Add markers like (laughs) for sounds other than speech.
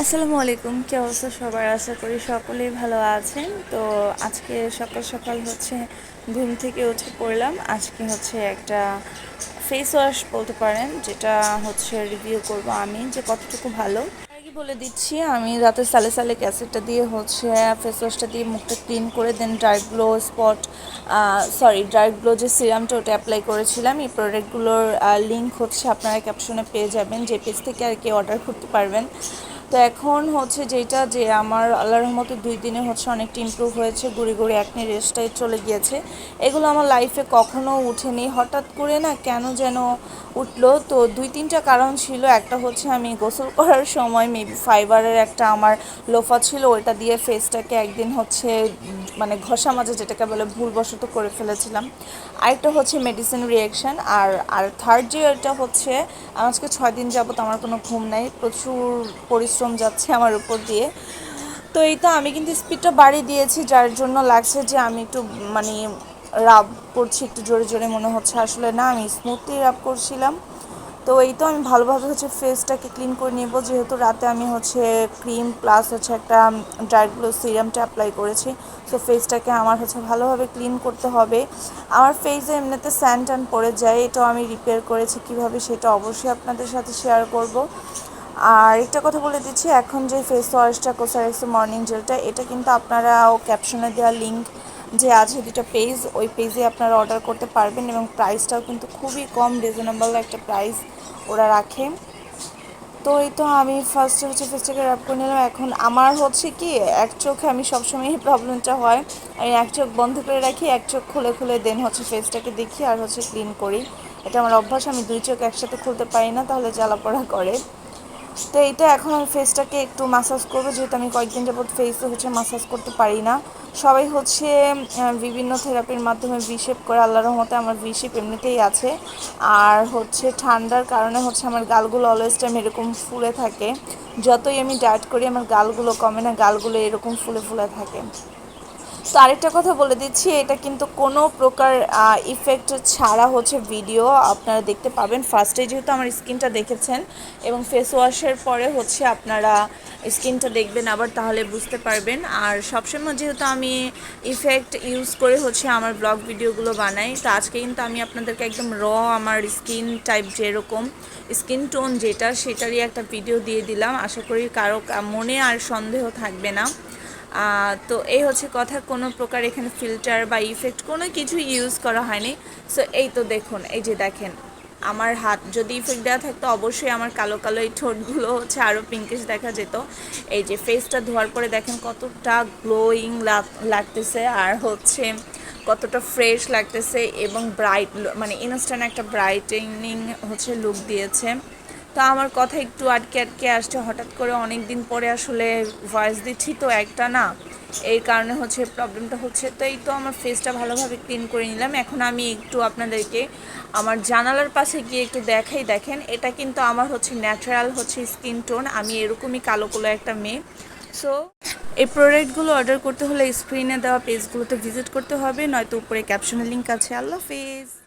আসসালামু আলাইকুম, কি অবস্থা সবার? আশা করি সকলেই ভালো আছেন। তো আজকে সকাল সকাল হচ্ছে ঘুম থেকে উঠে পড়লাম। আজকে হচ্ছে একটা ফেস ওয়াশ বলতে পারেন, যেটা হচ্ছে রিভিউ করব আমি, যে কতটুকু ভালো। বলে দিচ্ছি, আমি রাতে সালে সালে ক্যাসেটটা দিয়ে হচ্ছে ফেস ওয়াশটা দিয়ে মুখটা ক্লিন করে দেন dark glow spot sorry dark glow যে সিরামটা ওটা অ্যাপ্লাই করেছিলাম, এই প্রোডাক্টগুলোর লিঙ্ক হচ্ছে আপনারা ক্যাপশনে পেয়ে যাবেন, যে পেজ থেকে আর কি অর্ডার করতে পারবেন। তো এখন হচ্ছে যেটা যে আমার আল্লাহর রহমতে দুই দিনে হচ্ছে অনেকটা ইমপ্রুভ হয়েছে, গুড়ি গুড়ি একনি রেস্টটাই চলে গিয়েছে। এগুলো আমার লাইফে কখনো উঠেনি। হঠাৎ করে না কেন যেন উঠল? তো দুই তিনটা কারণ ছিল। একটা হচ্ছে আমি গোসল (laughs) করার সময় মেবি ফাইবারের একটা আমার লোফা ছিল, ওইটা দিয়ে ফেসটাকে একদিন হচ্ছে মানে ঘষা মাঝে যেটাকে বলে ভুলবশত করে ফেলেছিলাম। আরেকটা হচ্ছে মেডিসিন রিয়াকশান আর আর থার্ড যে এটা হচ্ছে আজকে ছয় দিন যাবত আমার কোনো ঘুম নাই। প্রচুর পরিশ্রম যাচ্ছে আমার উপর দিয়ে। তো এই তো আমি কিন্তু স্পিডটা বাড়িয়ে দিয়েছি, যার জন্য লাগছে যে আমি একটু মানে রাব করছি, একটু জোরে জোরে মনে হচ্ছে। আসলে না, আমি স্মুথলি রাব করছিলাম। তো এই তো আমি ভালোভাবে হচ্ছে ফেসটাকে ক্লিন করে নেব। যেহেতু রাতে আমি হচ্ছে ক্রিম প্লাস হচ্ছে একটা ড্রাই গ্লো সিরামটা অ্যাপ্লাই করেছি, তো ফেসটাকে আমার হচ্ছে ভালোভাবে ক্লিন করতে হবে। আমার ফেসে এমনিতে স্যান ট্যান পড়ে যায়, এটাও আমি রিপেয়ার করেছি কীভাবে সেটা অবশ্যই আপনাদের সাথে শেয়ার করব। আর একটা কথা বলে দিচ্ছি, এখন যে ফেস ওয়াশটা কোসারেক্স মর্নিং জেলটা এটা কিন্তু আপনারা ক্যাপশনে দেওয়া লিঙ্ক যে আছে দুটো পেজ ওই পেজে আপনারা অর্ডার করতে পারবেন এবং প্রাইসটাও কিন্তু খুবই কম রিজনেবল একটা প্রাইস ওরা রাখে। তো এই তো আমি ফার্স্টে হচ্ছে ফেসটাকে র্যাপ করে নিলাম। এখন আমার হচ্ছে কি, এক চোখে আমি সবসময় প্রবলেমটা হয়। আমি এক চোখ বন্ধ করে রাখি, এক চোখ খুলে খুলে দেন হচ্ছে ফেসটাকে দেখি আর হচ্ছে ক্লিন করি। এটা আমার অভ্যাস, আমি দুই চোখ একসাথে খুলতে পারি না, তাহলে জ্বালাপড়া করে। তো এইটা এখন আমি ফেসটাকে একটু মাসাজ করব, যেহেতু আমি কয়েকদিন যাবত ফেসে হচ্ছে মাসাজ করতে পারি না। সবাই হচ্ছে বিভিন্ন থেরাপির মাধ্যমে ভিশেপ করে আল্লাহ রহমতে আমার ভিশেপ এমনিতেই আছে। আর হচ্ছে ঠান্ডার কারণে হচ্ছে আমার গালগুলো অলওয়েজ টাইম এরকম ফুলে থাকে। যতই আমি ডায়েট করি, আমার গালগুলো কমে না, গালগুলো এরকম ফুলে ফুলে থাকে। তো আরেকটা কথা বলে দিচ্ছি, এটা কিন্তু কোনো প্রকার ইফেক্ট ছাড়া হচ্ছে ভিডিও আপনারা দেখতে পাবেন। ফার্স্টে যেহেতু আমার স্কিনটা দেখেছেন এবং ফেস ওয়াশের পরে হচ্ছে আপনারা স্কিনটা দেখবেন আবার তাহলে বুঝতে পারবেন। আর সবসময় যেহেতু আমি ইফেক্ট ইউজ করে হচ্ছে আমার ব্লগ ভিডিওগুলো বানাই, তো আজকে কিন্তু আমি আপনাদেরকে একদম র আমার স্কিন টাইপ যেরকম স্কিন টোন যেটা, সেটারই একটা ভিডিও দিয়ে দিলাম। আশা করি কারও মনে আর সন্দেহ থাকবে না। তো এই হচ্ছে কথা, কোনো প্রকার এখানে ফিল্টার বা ইফেক্ট কোনো কিছু ইউজ করা হয়নি। সো এই তো দেখুন, এই যে দেখেন, আমার হাত যদি ইফেক্ট দেওয়া থাকতো, অবশ্যই আমার কালো কালো এই ঠোঁটগুলো হচ্ছে আরও পিঙ্কিশ দেখা যেত। এই যে ফেসটা ধোয়ার পরে দেখেন কতটা গ্লোয়িং লাগতেছে আর হচ্ছে কতটা ফ্রেশ লাগতেছে এবং ব্রাইট মানে ইনস্ট্যান্ট একটা ব্রাইটেনিং হচ্ছে লুক দিয়েছে। তো আমার কথা একটু আটকে আটকে আসছে। হঠাৎ করে অনেক দিন পরে আসলে ভয়েস দিচ্ছি, তো একটা না, এই কারণে হচ্ছে প্রবলেমটা হচ্ছে। তো এই তো আমার ফেসটা ভালোভাবে ক্লিন করে নিলাম। এখন আমি একটু আপনাদেরকে আমার জানালার পাশে গিয়ে একটু দেখাই, দেখেন। এটা কিন্তু আমার হচ্ছে ন্যাচারাল হচ্ছে স্কিন টোন আমি এরকমই কালো কালো একটা মেয়ে। সো এই প্রোডাক্টগুলো অর্ডার করতে হলে স্ক্রিনে দেওয়া পেজগুলোতে ভিজিট করতে হবে, নয়তো উপরে ক্যাপশনের লিঙ্ক আছে। আল্লাহ হাফিজ।